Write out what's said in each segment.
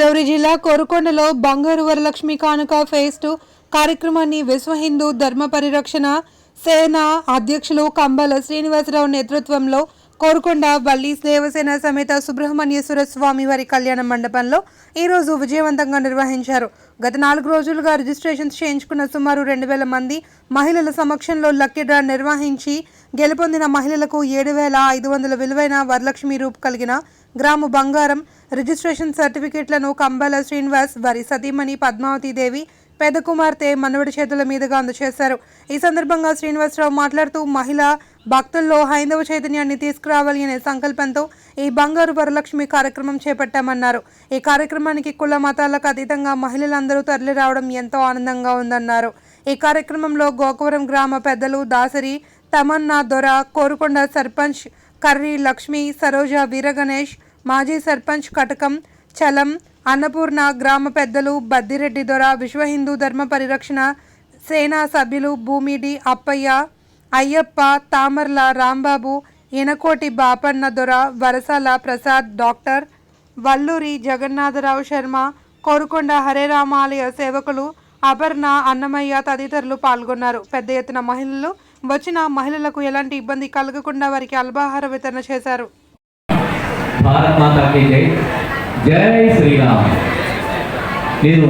గోదావరి జిల్లా కోరుకొండలో బంగారు వరలక్ష్మి కానుక ఫేజ్ టూ కార్యక్రమాన్ని విశ్వ హిందూ ధర్మ పరిరక్షణ సేన అధ్యక్షులు కంబాల శ్రీనివాసరావు నేతృత్వంలో కోరుకొండ బల్లి దేవసేన సమేత సుబ్రహ్మణ్యేశ్వర స్వామి వారి కళ్యాణ మండపంలో ఈరోజు విజయవంతంగా నిర్వహించారు. గత నాలుగు రోజులుగా రిజిస్ట్రేషన్స్ చేయించుకున్న సుమారు రెండు వేల మంది మహిళల సమక్షంలో లక్కీ డ్రా నిర్వహించి గెలుపొందిన మహిళలకు ఏడు వేల ఐదు వందల విలువైన వరలక్ష్మి రూప్ కలిగిన గ్రాము బంగారం రిజిస్ట్రేషన్ సర్టిఫికెట్లను కంబాల శ్రీనివాస్ వారి సతీమణి పద్మావతి దేవి పెద్ద కుమార్తె మనవడి చేతుల మీదుగా అందజేశారు. ఈ సందర్భంగా శ్రీనివాసరావు మాట్లాడుతూ మహిళ భక్తుల్లో హైందవ చైతన్యాన్ని తీసుకురావాలి అనే సంకల్పంతో ఈ బంగారు వరలక్ష్మి కార్యక్రమం చేపట్టామన్నారు. ఈ కార్యక్రమానికి కుల మతాలకు అతీతంగా మహిళలందరూ తరలి రావడం ఎంతో ఆనందంగా ఉందన్నారు. ఈ కార్యక్రమంలో గోకవరం గ్రామ పెద్దలు దాసరి తమన్నా దొర కోరుకొండ సర్పంచ్ కర్రీ లక్ష్మి సరోజ వీరగణేష్ మాజీ సర్పంచ్ కటకం చలం అన్నపూర్ణ గ్రామ పెద్దలు బద్దిరెడ్డి దొర విశ్వ హిందూ ధర్మ పరిరక్షణ సేనా సభ్యులు భూమిడి అప్పయ్య అయ్యప్ప తామర్ల రాంబాబు ఇనకోటి బాపన్న దొర వరసాల ప్రసాద్ డాక్టర్ వల్లూరి జగన్నాథరావు శర్మ కోరుకొండ హరేరామాలయ సేవకులు అపర్ణ అన్నమయ్య తదితరులు పాల్గొన్నారు. పెద్ద ఎత్తున మహిళలు వచ్చిన మహిళలకు ఎలాంటి ఇబ్బంది కలగకుండా వారికి అల్పాహార వితరణ చేశారు. భారత్ మాతాకి జై. జై శ్రీరామ్. నేను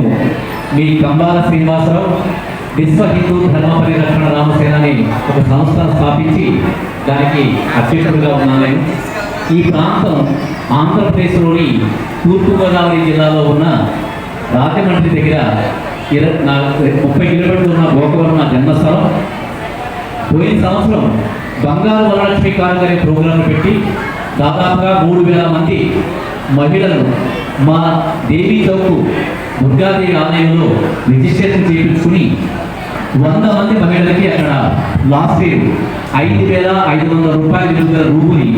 మీ కంబాల శ్రీనివాసరావు విశ్వ హిందూ ధర్మ పరిరక్షణ రామసేన ఒక సంస్థ స్థాపించి దానికి అధ్యక్షుడిగా ఉన్నాను. నేను ఈ ప్రాంతం ఆంధ్రప్రదేశ్లోని తూర్పుగోదావరి జిల్లాలో ఉన్న రాజమండ్రి దగ్గర ఇరవై ముప్పై కిలోమీటర్లు ఉన్న గోకవరం నా జన్మస్థలం. పోయిన సంవత్సరం బంగారు వరలక్ష్మి కానుక అనే ప్రోగ్రాం పెట్టి దాదాపుగా మూడు వేల మంది మహిళలు మా దేవీ చౌక్ దుర్గాదేవి ఆలయంలో రిజిస్ట్రేషన్ చేయించుకుని వంద మంది మహిళలకి అక్కడ లాస్ట్ ఇయర్ ఐదు వేల ఐదు వందల రూపాయల విలువ రూపుని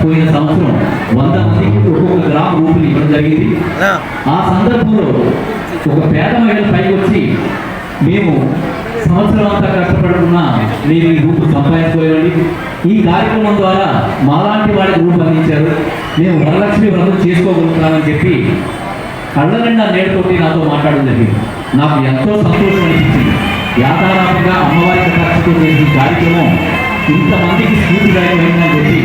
పోయిన సంవత్సరం వంద మందికి ఒక్కొక్క గ్రామ రూపుని ఇవ్వడం జరిగింది. ఆ సందర్భంలో ఒక పేద మహిళ పైకి వచ్చి మేము సంవత్సరం అంతా కష్టపడుతున్నా మీరు ఈ రూపు సంపాదించుకోలేండి ఈ కార్యక్రమం ద్వారా మాలాంటి వాడికి రూపు అందించారు. మేము వరలక్ష్మి వ్రతం చేసుకోగలుగుతున్నానని చెప్పి కళ్ళ నిండా నేడుతోటి నాతో మాట్లాడడం జరిగింది. నాకు ఎంతో సంతోషం అనిపించింది. యాతారాత్రిగా అమ్మవారి ఖర్చుతో చేసిన కార్యక్రమం ఇంతమందికి స్ఫూర్తిదాయకమైందని చెప్పి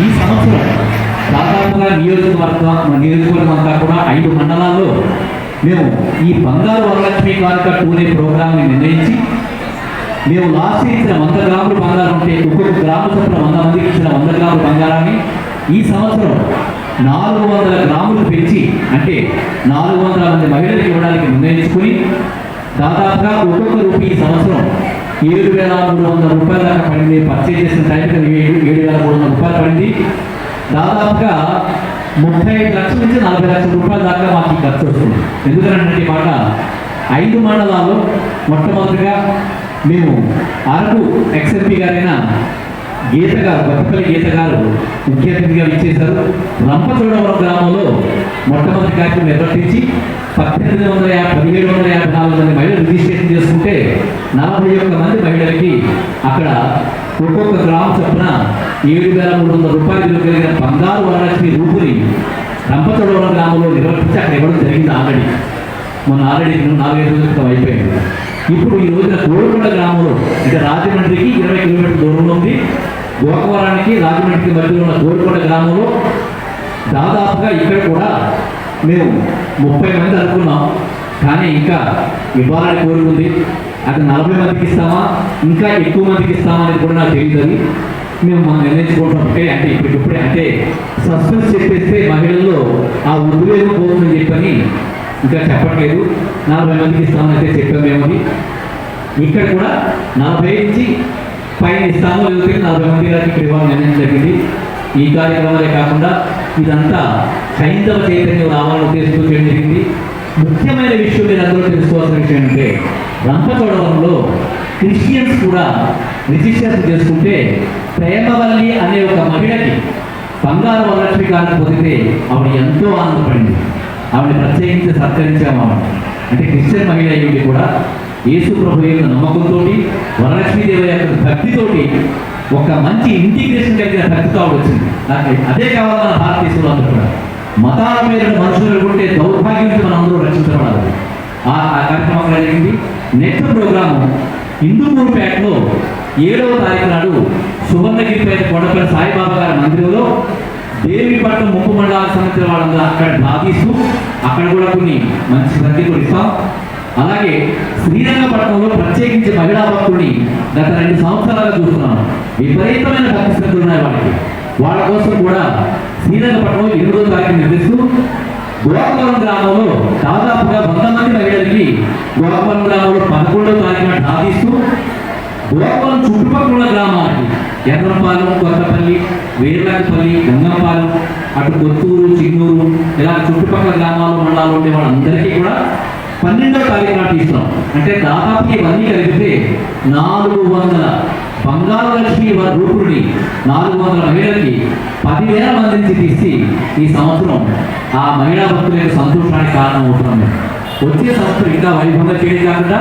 ఈ సంవత్సరం దాదాపుగా నియోజకవర్గం నియోజకవర్గం అంతా కూడా ఐదు మండలాల్లో మేము ఈ బంగారు వరలక్ష్మి కానుక టూనే ప్రోగ్రామ్ని నిర్ణయించి మేము లాస్ట్ ఇచ్చిన వంద గ్రాములు బంగారం ఉంటే ఒక్కొక్క గ్రామ చొప్పున వంద మందికి ఇచ్చిన వంద గ్రాముల బంగారాన్ని ఈ సంవత్సరం నాలుగు వందల గ్రాములు పెంచి అంటే నాలుగు వందల మంది మహిళలకు ఇవ్వడానికి నిర్ణయించుకుని దాదాపుగా ఒక్కొక్క రూపాయి ఈ సంవత్సరం ఏడు వేల మూడు వందల రూపాయల దాకా పడింది. పర్చేజ్ చేసిన టైంకి ఏడు ఏడు వేల మూడు వందల రూపాయలు పడింది. దాదాపుగా ముప్పై ఐదు లక్షల నుంచి నలభై లక్షల రూపాయల దాకా మాకు ఖర్చు వస్తుంది. ఎందుకంటే మాట ఐదు మండలాల్లో మొట్టమొదటిగా మేము అరకు ఎక్స్ఎంపీ గారైన గీత గారు బతుపల్లి గీత గారు ముఖ్య అతిథిగా ఇచ్చేశారు రంపచోడవరం గ్రామంలో మొట్టమొదటి కార్యక్రమం నిర్వర్తించి పద్దెనిమిది వందల యాభై పదిహేడు వందల యాభై నాలుగు మంది మహిళలు రిజిస్ట్రేషన్ చేసుకుంటే నలభై ఒక్క మంది మహిళలకి అక్కడ ఒక్కొక్క గ్రామం చొప్పున ఏడు వేల మూడు వందల రూపాయలు కలిగిన బంగారు వరలక్ష్మి రూపుని రంపచోడవరం గ్రామంలో నిర్వర్తించి అక్కడ ఇవ్వడం జరిగింది ఆల్రెడీ. మొన్న ఆల్రెడీ నాలుగైదు రోజుల క్రితం అయిపోయింది. ఇప్పుడు ఈ రోజున కోరుకొండ గ్రామంలో అంటే రాజమండ్రికి ఇరవై కిలోమీటర్ల దూరంలో ఉంది. గోకవరానికి రాజమండ్రికి మధ్యలో ఉన్న కోరుకొండ గ్రామంలో దాదాపుగా ఇక్కడ కూడా మేము ముప్పై మంది అనుకున్నాం. కానీ ఇంకా ఇవ్వాలని కోరుకుంది అక్కడ నలభై మందికి ఇస్తామా? ఇంకా ఎక్కువ మందికి ఇస్తామా అనేది కూడా నాకు తెలియదు అది. మేము మనం నిర్ణయించుకుంటాం అంటే ఇప్పటికిప్పుడే అంటే సస్పెన్స్ చెప్పేస్తే మహిళల్లో ఆ ఉద్వేగం పోతుందని చెప్పని ఇంకా చెప్పట్లేదు. నలభై మందికి ఇస్తామని అయితే చెప్పాం మేమని ఇక్కడ కూడా నలభై నుంచి పైన ఇస్తాము లేకపోతే నలభై మంది గారికి ఇక్కడ ఇవ్వాలని నిర్ణయం జరిగింది. ఈ కార్యక్రమాలే కాకుండా ఇదంతా హైందవ చైతన్యం రావాలని ఉద్దేశంతో చేయడం జరిగింది. ముఖ్యమైన విషయం మీరు అందరూ తెలుసుకోవాల్సిన విషయం అంటే రంపచోడవరంలో క్రిస్టియన్స్ కూడా రిజిస్ట్రేషన్ చేసుకుంటే ప్రేమవల్లి అనే ఒక మహిళకి బంగారు వరలక్ష్మి కారణం పొందితే ఆవిడ ఎంతో ఆనందపడింది. ఆవిడ ప్రత్యేకించి సత్కరించాము ఆవిడ. అంటే క్రిస్టియన్ మహిళ అయ్యింది కూడా యేసు ప్రభు యొక్క నమ్మకంతో వరలక్ష్మీదేవి యొక్క భక్తితోటి ఒక మంచి ఇంటిగ్రేషన్ కలిగిన భక్తితో ఆవిడ వచ్చింది. నాకు అదే కావాలి మన భారతదేశంలో అందరూ కూడా. మతాల మీద మనుషులు ఎదుర్కొంటే దౌర్భాగ్యం మనం అందరూ రక్షించబడాలి ఆ కార్యక్రమం జరిగింది. నెక్స్ట్ ప్రోగ్రాము హిందూపూర్పేటలో ఏడవ తారీఖు నాడు సువర్ణగిరిపేట కొండపల్లి సాయి దేవిపట్నం ముప్పు మండలాలకు సంబంధించిన వాళ్ళందరూ అక్కడ బాధిస్తూ అక్కడ కూడా కొన్ని మంచి సంఖ్యలు ఇస్తాం. అలాగే శ్రీరంగపట్నంలో ప్రత్యేకించి మహిళా భక్తుడిని గత రెండు సంవత్సరాలుగా చూస్తున్నాను విపరీతమైన భక్తి ఉన్నాయి వాళ్ళకి. వాళ్ళ కోసం కూడా శ్రీరంగపట్నం ఎనిమిదో తారీఖు నిర్మిస్తూ గోపాలం గ్రామంలో దాదాపుగా వంద మంది మహిళలకి గోపాలం గ్రామంలో పదకొండవ తారీఖున సాధిస్తూ గోపాలం చుట్టుపక్కల ఉన్న గ్రామాలకి ఎర్రంపాలెం కొత్తపల్లి వేర్లపల్లి గంగంపాలెం అటు కొత్తూరు చిన్నూరు ఇలా చుట్టుపక్కల గ్రామాలు మండలాలు ఉండే వాళ్ళందరికీ కూడా పన్నెండో తారీఖు నాటి ఇస్తున్నాం అంటే దాదాపు ఇవన్నీ కలిపితే నాలుగు వందల బంగారు లక్ష్మి రూపుడిని నాలుగు వందల మహిళలకి పదివేల మంది నుంచి తీసి ఈ సంవత్సరం ఆ మహిళా భక్తుల యొక్క సంతోషానికి కారణం అవుతున్నాం మేము. వచ్చే సంవత్సరం ఇంకా వైభవంగా చేయడం కాకుండా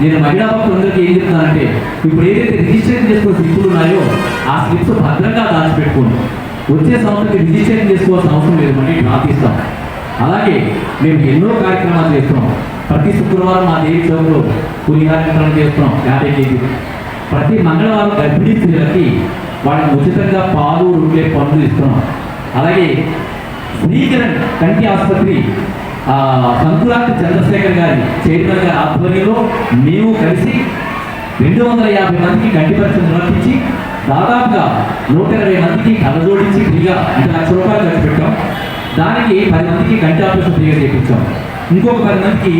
నేను మహిళా భక్తులందరికీ ఏం చెప్తానంటే ఇప్పుడు ఏదైతే రిజిస్ట్రేషన్ చేసుకున్న స్లిప్పులు ఉన్నాయో ఆ స్లిప్స్ భద్రంగా దాచిపెట్టుకోండి. వచ్చే సంవత్సరం రిజిస్ట్రేషన్ చేసుకోవాల్సిన అవసరం లేదు మళ్ళీ ప్రార్థిస్తాం అలాగే మేము ఎన్నో కార్యక్రమాలు చేస్తున్నాం. ప్రతి శుక్రవారం మా దేవి చౌక్లో కొన్ని కార్యక్రమాలు చేస్తున్నాం యాభై కేజీలు. ప్రతి మంగళవారం గర్భిణీ స్త్రీలకి వాళ్ళకి ఉచితంగా పాలు రొట్టె పండ్లు ఇస్తున్నాం. అలాగే శ్రీకరణ్ కంటి ఆసుపత్రి ఆ, సంకురాంతి చంద్రశేఖర్ గారి చైర్మన్ గారి ఆధ్వర్యంలో మేము కలిసి రెండు వందల యాభై మందికి గంటి పరిచయం నిర్వహించి దాదాపుగా నూట ఇరవై మందికి కలజోడించి ఫ్రీగా అంటే లక్ష రూపాయలు ఖర్చు పెట్టాం. దానికి పది మందికి గంటి ఆపరేషన్ ఫ్రీగా చేయించాం ఇంకొక పది మందికి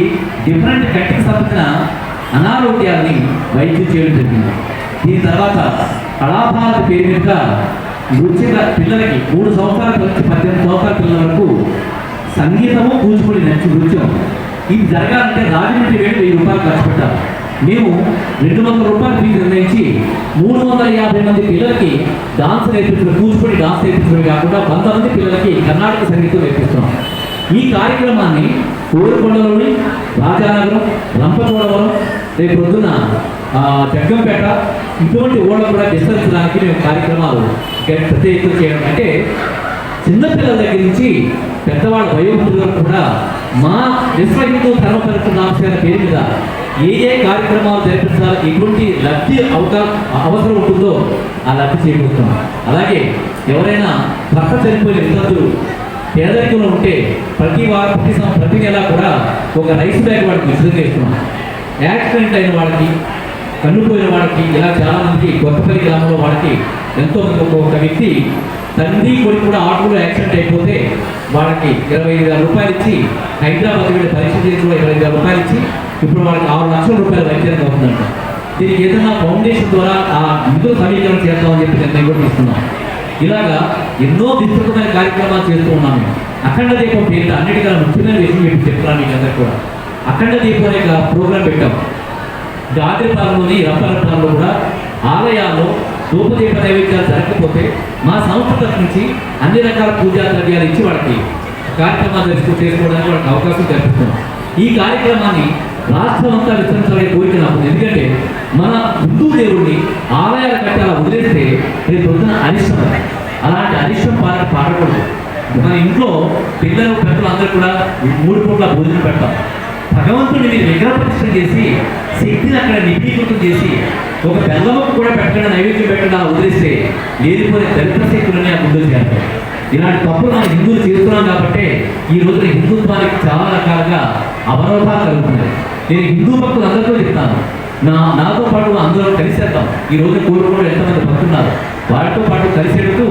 డిఫరెంట్ కంటికి సంబంధించిన అనారోగ్యాన్ని వైద్యం చేయడం జరిగింది. దీని తర్వాత కళాభారత పేరు మీద నృత్య పిల్లలకి మూడు సంవత్సరాల నుంచి పద్దెనిమిది సంవత్సరాల పిల్లల వరకు సంగీతము కూచిపూడి నచ్చి నృత్యం. ఇది జరగాలంటే రాజమండ్రి వెళ్ళి వెయ్యి రూపాయలు ఖర్చు పెట్టాలి. మేము రెండు వందల రూపాయలు ఫీజు నిర్ణయించి మూడు వందల యాభై మంది పిల్లలకి డాన్స్ నేర్పించడం కూచిపూడి డాన్స్ నేర్పించడమే కాకుండా వంద మంది పిల్లలకి కర్ణాటక సంగీతం నేర్పిస్తున్నాం. ఈ కార్యక్రమాన్ని కోరుకొండలోని రాజానగరం రంపచోడవరం రేపు పొద్దున జగ్గంపేట ఇటువంటి ఊళ్ళో కూడా విస్తరించడానికి మేము కార్యక్రమాలు గ- చేయడం అంటే చిన్నపిల్లల దగ్గర నుంచి పెద్దవాళ్ళ వయోవృద్ధులు కూడా మా విశ్వ హిందూ ధర్మ పరిరక్షణ నామసేన పేరు మీద ఏ ఏ కార్యక్రమాలు జరిపించాలి ఎటువంటి లబ్ధి అవకాశం అవసరం ఉంటుందో ఆ లబ్ధి చేకూరుతున్నాం అలాగే ఎవరైనా భర్త చనిపోయిన వితంతులు పేదరికంలో ఉంటే ప్రతి వారం ప్రతి ప్రతి నెల కూడా ఒక రైస్ బ్యాగ్ వాడికి విడుదల చేస్తున్నాం. యాక్సిడెంట్ అయిన వాళ్ళకి కన్నుపోయిన వాళ్ళకి ఇలా చాలా మందికి కొత్తపల్లి గ్రామంలో వాళ్ళకి ఎంతో ఒక వ్యక్తి తండ్రి కొడుకు కూడా ఆటోలో యాక్సిడెంట్ అయిపోతే వాళ్ళకి ఇరవై ఐదు వేల రూపాయలు ఇచ్చి హైదరాబాద్ వెళ్ళి పరీక్ష చేసి కూడా ఇరవై ఐదు వేల రూపాయలు ఇచ్చి ఇప్పుడు వాళ్ళకి ఆరు లక్షల రూపాయలు వైద్యానికి అవుతుందంట. దీనికి ఏదైనా ఫౌండేషన్ ద్వారా ఆ నిధులు సమీకరణ చేద్దామని చెప్పి నిర్ణయం కూడా తీసుకున్నాం. ఇలాగా ఎన్నో విస్తృతమైన కార్యక్రమాలు చేస్తూ ఉన్నాము అఖండ దీపం పేరిట అన్నిటికన్నా ముఖ్యమైన విషయం మీకు చెప్తున్నాను మీకు అందరికీ కూడా. అఖండ దీపం అనే ఒక ప్రోగ్రాం పెట్టాం. గాదిపాలెంలోని రంపరపాలెంలో కూడా ఆలయాల్లో ధూపదీప నైవేద్యాలు జరగకపోతే మా సంస్థ తరఫు నుంచి అన్ని రకాల పూజా ద్రవ్యాలు ఇచ్చి వాళ్ళకి కార్యక్రమాలు చేసుకోవడానికి వాళ్ళకి అవకాశం కల్పిస్తున్నాం. ఈ కార్యక్రమాన్ని రాష్ట్రం అంతా విస్తరించాలని కోరిక నాకు ఎందుకంటే మన హిందూ దేవుడిని ఆలయాల కట్టాల వదిలేస్తే రేపు పొద్దున అరిష్టం అలాంటి అరిష్టం పాట పాడకూడదు. మన ఇంట్లో పిల్లలు పెద్దలు అందరూ కూడా మూడు పూట్ల భోజనం పెడతాం. భగవంతుడిని మీరు విగ్రహ చేసి శక్తిని అక్కడ నిపీకృతం చేసి ఒక బెల్లముకు కూడా పెట్టడం నైవేద్యం పెట్టడం వదిలేస్తే లేనిపోయిన దరిద్ర శక్తులని ఆ ముందు చేస్తారు ఇలాంటి తప్పులు మనం హిందువులు చేస్తున్నాం కాబట్టి ఈ రోజున హిందుత్వానికి చాలా రకాలుగా అవరోధాలు కలుగుతున్నాయి. నేను హిందూ భక్తులు అందరితో చెప్తాను. నా నాతో పాటు అందరూ కలిసేద్దాం. ఈ రోజు కోరుకోవడం ఎంతమంది భక్తున్నారు? వారితో పాటు కలిసేటట్టు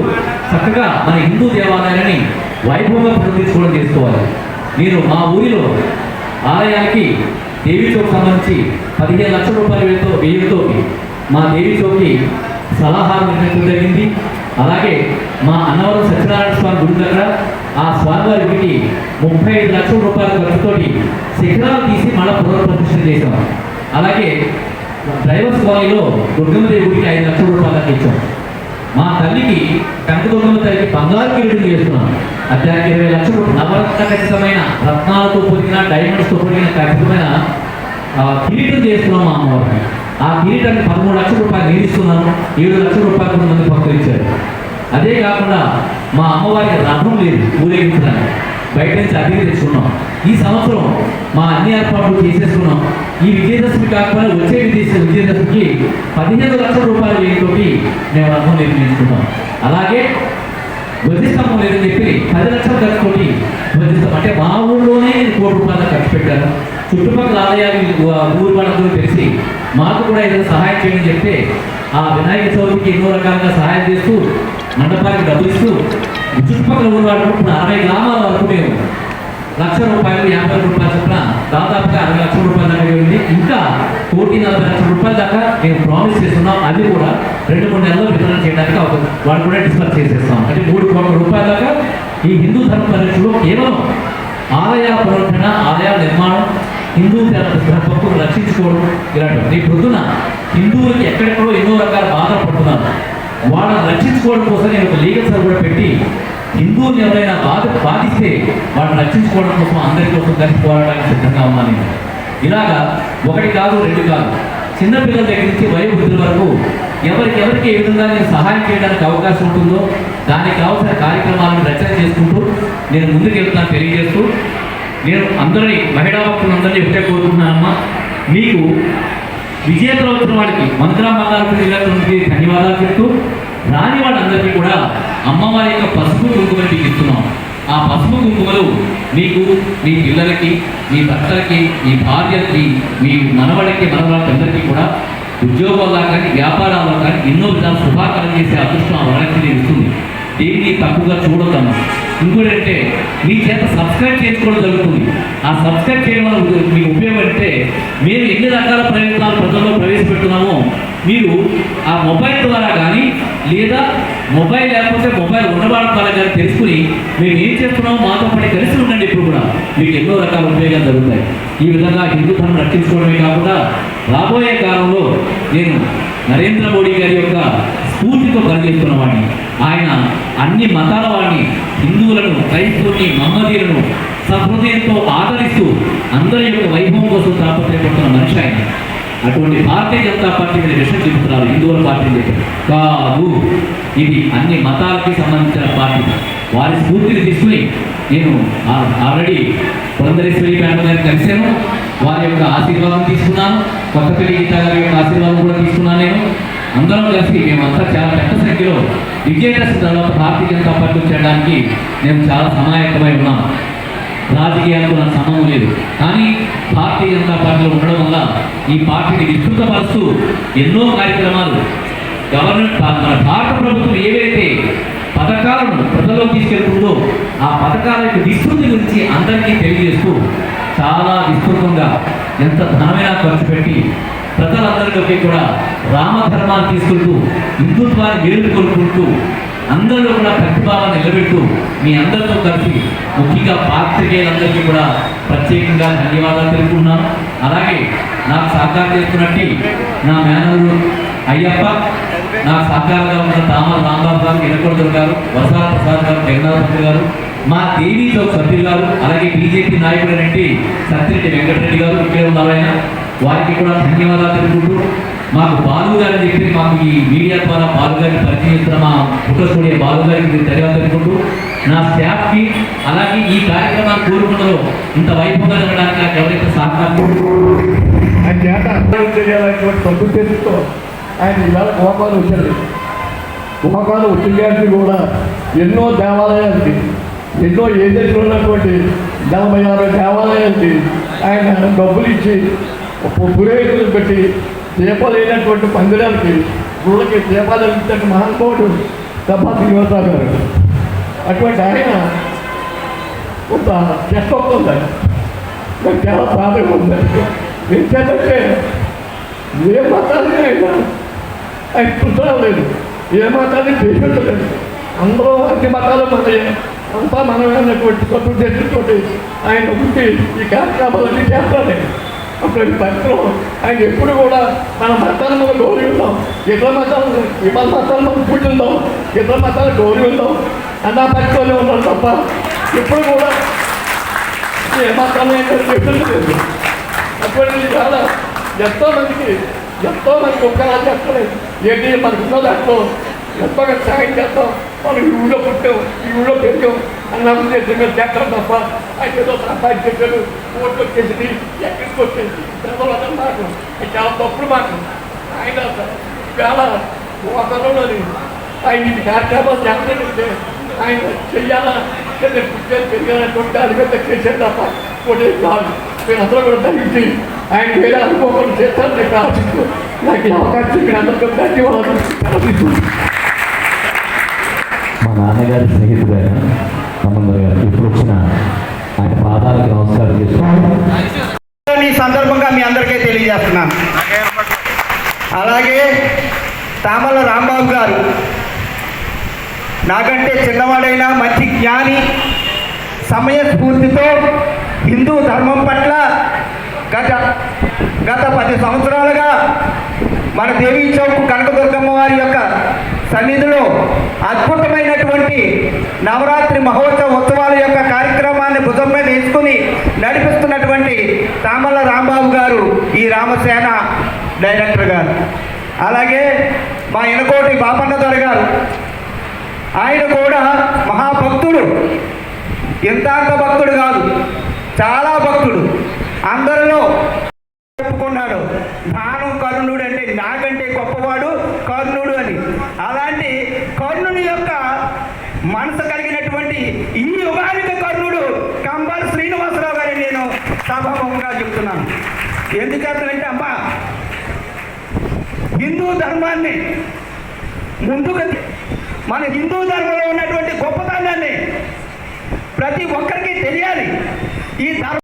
చక్కగా మన హిందూ దేవాలయాన్ని వైభవంగా పునరుద్ధరించుకోవడం చేసుకోవాలి. నేను మా ఊరిలో ఆలయానికి దేవి చౌక్ సంబంధించి పదిహేను లక్షల రూపాయల వ్యయంతో వ్యయంతో మా దేవి చౌక్కి సలహాలు నిర్మించడం జరిగింది. అలాగే మా అన్నవరం సత్యనారాయణ స్వామి గుడి దగ్గర ఆ స్వామివారికి ముప్పై ఐదు లక్షల రూపాయల ఖర్చుతోటి శిఖరాలు తీసి మళ్ళా పునఃప్రతిష్ఠ చేశాం. అలాగే డ్రైవర్స్ కాలనీలో దుర్గమ్మదేవి గుడికి ఐదు లక్షల రూపాయలు అందించాం ఇచ్చాం మా తల్లికి కనకదుర్గమ్మ తల్లికి బంగారు కిరీటం చేస్తున్నాం. అది ఇరవై లక్షలు రూపాయలు నవరత్న ఖచ్చితమైన రత్నాలతో పొదిగిన డైమండ్స్తో పొదిగిన ఖచ్చితమైన కిరీటం చేస్తున్నాం మా అమ్మవారికి. ఆ కిరీటాన్ని పదమూడు లక్షల రూపాయలు నేను ఏడు లక్షల రూపాయలు కొంతమంది భక్తులు ఇచ్చారు. అదే కాకుండా మా అమ్మవారికి రథం లేదు ఊరేగించడానికి. బయట నుంచి అతిథి తెచ్చుకున్నాం ఈ సంవత్సరం మా అన్ని ఏర్పాట్లు చేసేసుకున్నాం. ఈ విజయదశమి కాకుండా వచ్చే విదేశ విజయదశమికి పదిహేను లక్షల రూపాయల వ్యయంతోటి మేము రథం నిర్మించుకున్నాం అలాగే ధ్వజస్తంభం లేదని చెప్పి పది లక్షల ఖర్చుతోటి ధ్వజస్తంభం అంటే మా ఊళ్ళోనే నేను కోటి రూపాయలు ఖర్చు పెట్టాను చుట్టుపక్కల ఆలయాలు ఊరు వాళ్ళందరూ తెలిసి మాకు కూడా ఏదైనా సహాయం చేయమని చెప్తే ఆ వినాయక చవితికి ఎన్నో రకాలుగా సహాయం చేస్తూ మండపానికి డబ్బులు ఇస్తూ చుట్టుపక్కల ఊరు ఇప్పుడు అరవై గ్రామాల వరకు మేము లక్ష రూపాయలు యాభై రూపాయలు చొప్పున దాదాపుగా అరవై లక్షల రూపాయల దాకా ఉంది. ఇంకా కోటి నలభై లక్షల రూపాయల దాకా మేము ప్రామిస్ చేస్తున్నాం. అది కూడా రెండు మూడు నెలల్లో వితరణ చేయడానికి ఒక వాళ్ళు కూడా డిస్కస్ చేసేస్తాం. అంటే మూడు కోట్ల రూపాయల దాకా ఈ హిందూ ధర్మ పరిరక్షణలో కేవలం ఆలయ పునరుద్ధరణ ఆలయాల నిర్మాణం హిందూ ధర్మకు రక్షించుకోవడం ఇలాంటి రేపు పొద్దున హిందువులకి ఎక్కడెక్కడో ఎన్నో రకాల బాధలు పడుతున్నారు. వాళ్ళని రక్షించుకోవడం కోసం నేను ఒక లీగల్ సర్ కూడా పెట్టి హిందువుని ఎవరైనా బాధ బాధిస్తే వాళ్ళని రక్షించుకోవడం కోసం అందరి కోసం కలిసి పోరాడడానికి సిద్ధంగా ఉన్నాను నేను. ఇలాగా ఒకటి కాదు రెండు కాదు. చిన్నపిల్లల దగ్గర నుంచి వయోవృద్ధుల వరకు ఎవరికి ఎవరికి ఏ విధంగా నేను సహాయం చేయడానికి అవకాశం ఉంటుందో దానికి కావాల్సిన కార్యక్రమాలను రచన చేసుకుంటూ నేను ముందుకు వెళ్తాను తెలియజేస్తూ నేను అందరినీ మహిళా భక్తులందరినీ ఒకటే కోరుకుంటున్నానమ్మా. మీకు విజేతలు వచ్చిన వాడికి మంత్రా మందారపు జిల్లాకి ధన్యవాదాలు చెప్తూ రాని వాళ్ళందరికీ కూడా అమ్మవారి యొక్క పసుపు కుంకుమని మీకు ఇస్తున్నాం. ఆ పసుపు కుంకుమలు మీకు మీ పిల్లలకి మీ భర్తలకి మీ భార్యకి మీ మనవడికి మనవరాలకి కూడా ఉద్యోగాల్లో కానీ వ్యాపారాల్లో కానీ ఎన్నో విధాలు శుభాకారం చేసే అదృష్టం ఆ వరలక్ష్మి ఇస్తుంది. దేన్ని తక్కువగా చూడొద్దమ్మా. ఇంకోటంటే మీ చేత సబ్స్క్రైబ్ చేసుకోవడం జరుగుతుంది. ఆ సబ్స్క్రైబ్ చేయడం వల్ల ఉ- మీకు ఉపయోగం అంటే మేము ఎన్ని రకాల ప్రయత్నాలు ప్రజల్లో ప్రవేశపెడుతున్నామో మీరు ఆ మొబైల్ ద్వారా కానీ లేదా మొబైల్ లేకపోతే మొబైల్ ఉన్నవాళ్ళ ద్వారా కానీ తెలుసుకుని మేము ఏం చేస్తున్నామో మాతో పాటు కలిసి ఉండండి ఇప్పుడు కూడా. మీకు ఎన్నో రకాల ఉపయోగాలు జరుగుతాయి. ఈ విధంగా హిందూ ధర్మం రక్షించుకోవడమే కాకుండా రాబోయే కాలంలో నేను నరేంద్ర మోడీ గారి యొక్క స్ఫూర్తితో పనిచేస్తున్న వాడిని. ఆయన అన్ని మతాల వాడిని హిందువులను క్రైస్తవుని మహమ్మదీలను సహృదయంతో ఆదరిస్తూ అందరి యొక్క వైభవం కోసం తాపత్రయపడుతున్న మనిషి ఆయన. అటువంటి భారతీయ జనతా పార్టీ మీద విషయం చెబుతున్నారు హిందువుల పార్టీ చెప్పారు కాదు ఇది అన్ని మతాలకి సంబంధించిన పార్టీ. వారి స్ఫూర్తిని తీసుకుని నేను ఆ- ఆల్రెడీ పురంధరేశ్వరి మేడం గారిని కలిశాను. వారి యొక్క ఆశీర్వాదం తీసుకున్నాను. కొత్తపల్లి గీత గారి యొక్క ఆశీర్వాదం కూడా తీసుకున్నాను నేను. అందరం కలిసి మేమంతా చాలా పెద్ద సంఖ్యలో విజయదశమి తర్వాత భారతీయ జనతా పార్టీ చేయడానికి మేము చాలా సమాయత్తమై ఉన్నాం. రాజకీయాలకు నాకు సంబంధం లేదు. కానీ పార్టీ జనతా పార్టీలో ఉండడం వల్ల ఈ పార్టీని విస్తృతపరుస్తూ ఎన్నో కార్యక్రమాలు గవర్నమెంట్ మన భారత ప్రభుత్వం ఏవైతే పథకాలను ప్రజల్లోకి తీసుకెళ్తుందో ఆ పథకాల యొక్క విస్తృతి గురించి అందరికీ తెలియజేస్తూ చాలా విస్తృతంగా ఎంత ధనమైనా ఖర్చు పెట్టి ప్రజలందరికీ కూడా రామధర్మాన్ని తీసుకుంటూ హిందుత్వాన్ని మేలుకొల్పుకుంటూ అందరిలో కూడా ప్రతిభావాన్ని నిలబెట్టు మీ అందరితో కలిసి ముఖ్యంగా పాత్రికేయులందరికీ కూడా ప్రత్యేకంగా ధన్యవాదాలు తెలుపుకున్నాను అలాగే నాకు సహకారం చేస్తున్నట్టు నా మేనల్లు అయ్యప్ప నాకు సహకారంగా ఉన్న తామర రాంబాబు గారు ఇనకొండలు గారు వరసాల ప్రసాద్ గారు జగన్నాథ్ గారు మా దేవీ చౌక్ సభ్యులు గారు అలాగే బీజేపీ నాయకుడైనటువంటి సత్యరెడ్డి వెంకటరెడ్డి గారు ఇక్కడే ఉన్నారు ఆయన. వారికి కూడా ధన్యవాదాలు తెలుపుకుంటూ మాకు బాలు గారు అని చెప్పి మాకు ఈ మీడియా ద్వారా బాలు గారిని పరిచయం చేస్తున్న మా పుట్ట స్టూడియో బాలు గారికి మీరు నా స్టాఫ్కి అలాగే ఈ కార్యక్రమాన్ని కోరుకుంటారో ఇంత వైభవంగా జరగడానికి నాకు ఎవరైతే సహకారం ఆయన చేత సదుద్దేశంతో ఆయన ఇవాళ గోపాలు వచ్చాడు గోపాలు వచ్చిన కూడా ఎన్నో దేవాలయాలకి ఎన్నో ఏజెంట్లు ఉన్నటువంటి నలభై ఆరు దేవాలయాలకి ఆయన డబ్బులు ఇచ్చి పురోహితులు పెట్టి దీపాలు అయినటువంటి పందిరాలకి గుళ్ళకి దీపాలు వెలిగించే మహానుభావుడు సభా శ్రీనివాసరావు గారు. అటువంటి ఆయన కొంత చెత్త ఉందండి నాకు చాలా బాధగా ఉందండి ఎందుకంటే ఏ మతాన్ని అయినా ఆయన పుస్తకాలు లేదు. ఏ మతాన్ని పేషెంటలేదు అందరూ అన్ని మతాలు మనయే. అంతా మనమే అన్నటువంటి సదుద్దేశంతో ఆయన ఉండి ఈ కార్యక్రమాలన్నీ అప్పుడు అటువంటి పరిస్థితిలో ఆయన ఎప్పుడు కూడా మన మతాన్ని మనం గౌరవిస్తాం ఇతర మతాలు ఇతర మతాలు మనం పుట్టిందాం ఇతర మతాలు గౌరవిస్తాం అన్న పరిస్థితుల్లో ఉన్నాం తప్ప ఎప్పుడు కూడా ఏ మతాన్ని చెప్పలేదు అప్పుడు చాలా ఎంతో మందికి ఎంతో మందికి ఉపకారాలు చేస్తున్నాయి ఏంటి మనకు ఉన్నది ఎంతో ఎంతో సాయం చేస్తాం. మనం ఈ ఊళ్ళో పుట్టాం ఈ ఊళ్ళో పెరిగాం. అన్న ఉద్దేశంగా చేస్తాం తప్ప ఆయన ఏదో సంపాదించాడు ఓట్లు వచ్చేసింది ఎక్కడికి వచ్చేసి ప్రజలు మాట చాలా తప్పుడు మాట ఆయన చాలా ఒకరోజు ఆయన ఇది కార్యక్రమాలు చేస్తానంటే ఆయన చెయ్యాలా లేదా పుట్టాను పెరిగానటువంటి అది మీద చేశాడు తప్ప ఒకటి కాదు మీరందరూ కూడా తగ్గించి ఆయన వేరే అనుకోకుండా చేస్తాను నేను ఆశిస్తూ నాకు ఈ అవకాశం మీరు అందరికీ ధన్యవాదాలు సెలవు మా నాన్నగారి స్నేహితుడైనా ఆయన గారు ఇప్పుడు వచ్చిన ఆయన పాదాలకు నమస్కారం చేస్తున్నాను ఈ సందర్భంగా మీ అందరికీ తెలియజేస్తున్నాను. అలాగే తామల రాంబాబు గారు నాకంటే చిన్నవాడైన మంచి జ్ఞాని సమయస్ఫూర్తితో హిందూ ధర్మం పట్ల గత గత పది సంవత్సరాలుగా మన దేవీ చౌక్ కనకదుర్గమ్మ వారి యొక్క సన్నిధిలో అద్భుతమైనటువంటి నవరాత్రి మహోత్సవ ఉత్సవాల యొక్క కార్యక్రమాన్ని భుజం మీద వేసుకుని నడిపిస్తున్నటువంటి తామల రాంబాబు గారు ఈ రామసేన డైరెక్టర్ గారు. అలాగే మా ఇనకోటి బాపన్న దొర గారు. ఆయన కూడా మహాభక్తుడు. ఎంతాంత భక్తుడు కాదు చాలా భక్తుడు. అందరిలో చెప్పుకున్నాడు దానం కర్ణుడు అంటే నాగ గొప్పవాడు కర్ణుడు అని అలాంటి కర్ణుని యొక్క మనసు కలిగినటువంటి ఈ యుగానికి కర్ణుడు కంబాల శ్రీనివాసరావు గారిని నేను సభాముఖంగా చెప్తున్నాను ఎందుకంటే అమ్మా హిందూ ధర్మాన్ని ముందుకు మన హిందూ ధర్మంలో ఉన్నటువంటి గొప్పతనాన్ని ప్రతి ఒక్కరికి తెలియాలి. ఈ ధర్మ